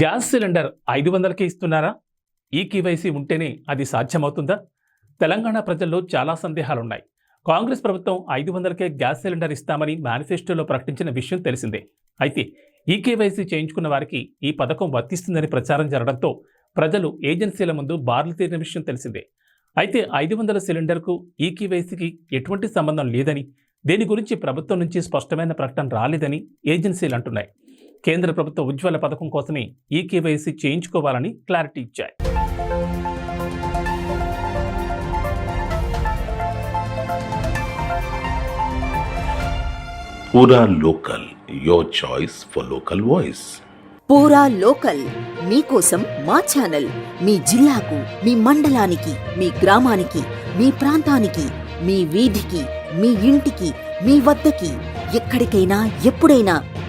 Gas cylinder ఐదు వందలకే ఇస్తున్నారా? ఈ కేవైసీ ఉంటేనే అది సాధ్యమవుతుందా? తెలంగాణ ప్రజల్లో చాలా సందేహాలున్నాయి. కాంగ్రెస్ ప్రభుత్వం ఐదు వందలకే గ్యాస్ సిలిండర్ ఇస్తామని మేనిఫెస్టోలో ప్రకటించిన విషయం తెలిసిందే. అయితే ఈ కేవైసీ చేయించుకున్న వారికి ఈ పథకం వర్తిస్తుందని ప్రచారం జరగడంతో ప్రజలు ఏజెన్సీల ముందు బార్లు తీరిన విషయం తెలిసిందే. అయితే ఐదు వందల సిలిండర్కు ఈ కేవైసీకి ఎటువంటి సంబంధం లేదని దీని గురించి ప్రభుత్వం నుంచి స్పష్టమైన ప్రకటన రాలేదని ఏజెన్సీలు అంటున్నాయి. కేంద్ర ప్రభుత్వ ఉజ్వల పథకం కోసమే ఈ కేవైసీ చేయించుకోవాలని క్లారిటీ ఇచ్చాయి. Pura local your choice for local voice Pura local మీకోసం మా ఛానల్ మీ జిల్లాకు మీ మండలానికి మీ గ్రామానికి మీ ప్రాంతానికి మీ వీధికి మీ ఇంటికి మీ వద్దకి ఎక్కడికైనా ఎప్పుడైనా